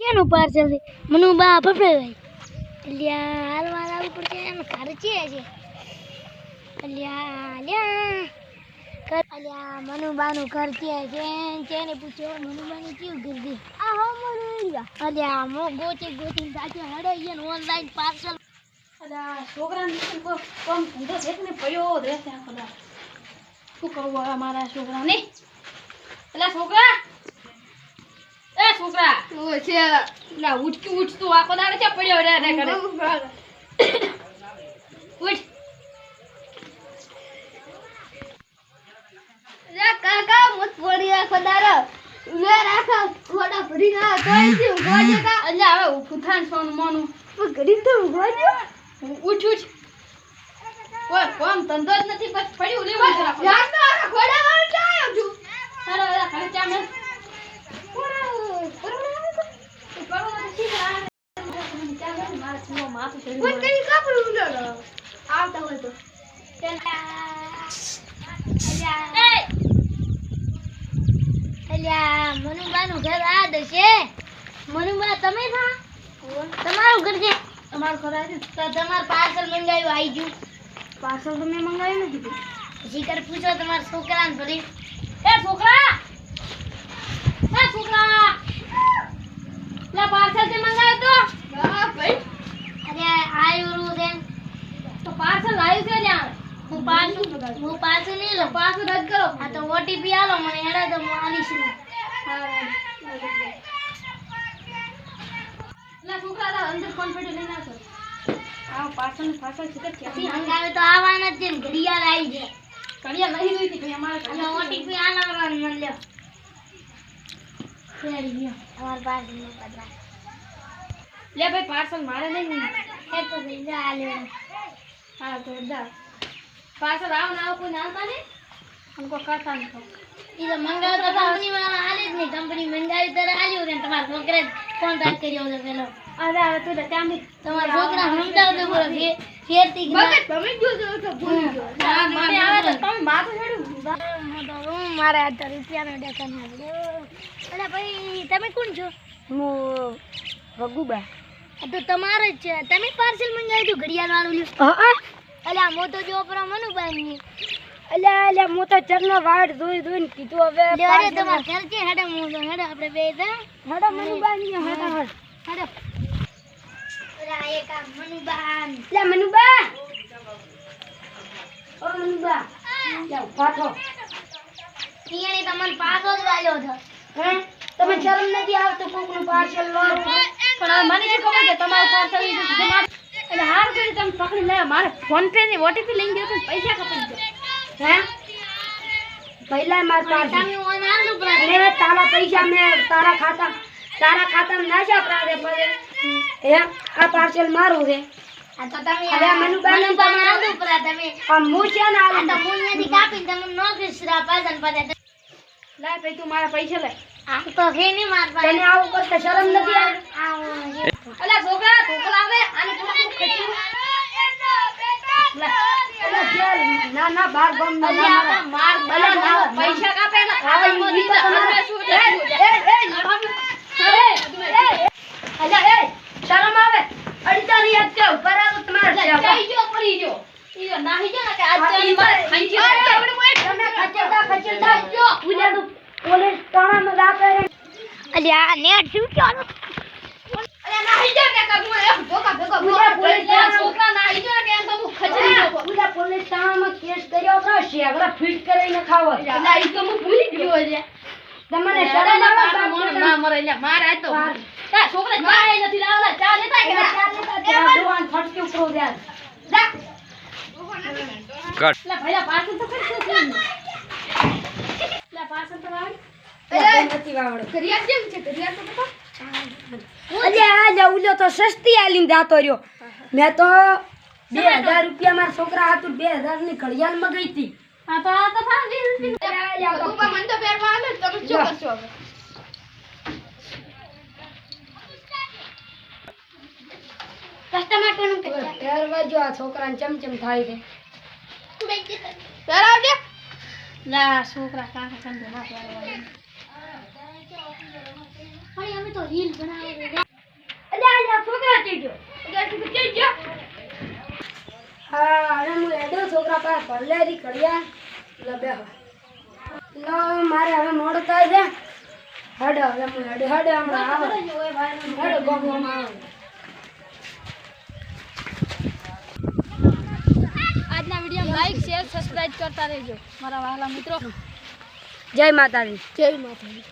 શેનું પાર્સલ છે મને બા ફફડાઈ અલ્યા હાલવા લાવવું પડશે એમ ઘર છે અલ્યા અલ્યા અલ્યા કેવું ઘર છે આ મનુ અલ્યા મો ગોચી ગોચી સાચે હડે ઈયન ઓનલાઈન પાર્સલ અલા છોકરાને ને શું કહું હવે મારા છોકરાને? છોકરા! એ છોકરા લા ઉઠકી ઉઠ તું આખો દાડો ક્યાં પડ્યો રે રે કરે ઉઠ. કાકા મત પડી આખો દારો વે રાખા. ખોડા ભરી ના તોયથી ગોજે કા? અલ્યા હવે ઉઠું થાન સોનું મોનું. ઘડી તો ગોજે ઉઠ ઉઠ. કોઈ કોમ ધંધો જ નથી બસ પડ્યું લેવા જ રાખો યાર તો આખા ખોડા વાળ ચાયો છું સારો હવે ઘરે ચા મેલ કોઈ કઈ કપડું ઉડાડો? આવતા હોય તો. અલ્યા મનુબાનું ઘર આ દશે મનુબા તમે થા તમારું ઘર છે તમારું ઘર છે તો તમારું પાર્સલ મંગાવ્યું આવી ગયું. પાર્સલ તો મેં મંગાવ્યું નથી પછી કર પૂછો તમારા છોકરાને ભરી એ છોકરા! એ છોકરા લા પાર્સલ તે મંગાવ્યો તો હા ભાઈ અરે આયુ છે તો પાર્સલ આવ્યું છે લ્યા હું પાર્સલ હું પાર્સલ નહીં લઉં પાર્સલ રદ કરો આ તો ઓટીપી આલો મને હેડા તો હું આલીશ નહીં. લા છોકરા લા અંદર ફોન પેટે લઈને આવજો આ પાર્સલ ને પાર્સલ છે કે પછી મંગાવે તો આવવાના જ છે ને ઘડિયાળ આવી છે કડિયા નહીં જોઈતી ભાઈ અમારે અને કડિયા ઓટીપી આલાવવાનું મને લ્યો ફેરી લે ભાઈ પાર્સલ મારે નહીં હે તો જા આલ્યો. હા તો દા પાર્સલ આવ ના આવ કોઈ નાલતા નહીં? हमको करता नहीं तो ઈ તો મંગાવે તો કંપની વાળા આલે જ નહીં કંપની મંગાવી ત્યારે આલ્યું ને તમારા છોકરાએ કોન્ટ્રાક્ટ કર્યો છે પેલો અરે હવે તું ત્યાં બી તમારા છોકરા સમજાવતો બોલો ફે- ફેરથી મગજ ભમી ગયો તો તો ભૂલી ગયો હા મને આવે તો તમે માથું ચડ્યું મારે આ તો રૂપિયાનો ડેકા ના અરે ભાઈ તમે કોણ છો હું ભગુબા આ તો તમારે જ છે તમે પાર્સલ મંગાવ્યું હતું ઘડિયાળ વાળું લ્યો હા અલ્યા મોટો જો પરા મનુભાઈ ની અલ્યા અલ્યા હું તો ચરનો વાડ જોઈ જોઈને કીધું હવે અરે તમાર ઘર છે હેડો હું તો હેડો આપણે બે જા હડો મનુબા ની હડો. હેડો. અરે એક આ મનુબાન. લે મનુબા! ઓ મનુબા. લે પાછો. ઈયાને તમને પાછો જ વાલ્યો છે હે? તમે શરમ નથી આવતું કોકનું પાર્સલ લો? પણ મને શું ખબર કે તમારું પાર્સલ એટલે હાર કરી તમે પકડી લે મારે ફોન પે ની ઓટીપી લઈ ગયો તો પૈસા કપાઈ ગયા. હે? પહેલા માર તારા પૈસા મેં તારા ખાતા તારા ખાતામાં નાખ્યા પ્રાદે પડે. હે આ પાર્સલ મારું છે. તો તમે અરે મનુબાને મનુબાન તમારા- આલુ તમે પણ હું છે ને આ તમે શ્રા પાછળ લાય ભાઈ તું મારા પૈસા લે. આ તો ફે નહીં માર પાસે. તને આવું કરતા શરમ નથી અલા છોકરા ઢોકળા આવે. ના ના બાર બમ ના ના માર અલા ના પૈસા કાપે એટલે ખાવા ઈ તો તમારે શું એ એ એ અલા એ શરમ આવે? અડતા અડીતાની યાદ કે ઉપર આવો તમારે જઈ જો પડી જો ઈ નાહી જો ને કે આજ તો મારે ખંચી તમે ખચેડા ખચેડા જો ઉલેડું. પોલીસ થાણામાં રાખે અલ્યા નેટ શું કયો અરે નાહી ગયો કે કગું એ ધોકા ભેગો પોલીસ છોકરા નાહી જો કે એમ તો હું પોલીસ થાણામાં કેસ કર્યો તો શેગડા ફિટ કરીને ખાવો. એટલે ઈ તો હું ભૂલી ગયો. છે તમને શરમ ના મરે એટલે માર આ તો તા. છોકરા ચા નથી લાવલા ચા લેતા કે ચા લેતા જવાન ફટકી ઉપરો દે જા. કટ લે ભૈયા પાછળ તો કરી છે લે પાછળ તો વાવડ નથી વાવડ કરિયા કેમ છે કરિયા તો. બતા અલ્યા આ ઉલ્યો તો સસ્તી આલીને જાતો રહ્યો. મેં તો બે હજાર રૂપિયા મારા છોકરા હાથું બે હજારની ઘડિયાળ મગાઈ હતી. હા તો આ તો મને તો પહેરવા આલે તમે શું કરશો હવે? કસ્ટમર કોનું પહેરવા જો આ છોકરાને ચમચમ થાય છે. કે પહેરાવજે. લા છોકરા કાકા કંદો ના પહેરવા પણ અમે તો તો રીલ બનાવે છે અલ્યા અલ્યા છોકરા ચઈ ગયો અલ્યા છોકરા ચઈ ગયો હા અરે હું એડો છોકરા પાસે ભરલેરી કર્યા એટલે બે લો મારે હવે મોડું થાય છે. હડે હવે હું હડે હડે હમણાં આવો. હડે ગોગવામાં આજના વીડિયો લાઈક શેર સબસ્ક્રાઇબ કરતા રહેજો. મારા વહાલા મિત્રો. જય માતાજી. જય માતાજી.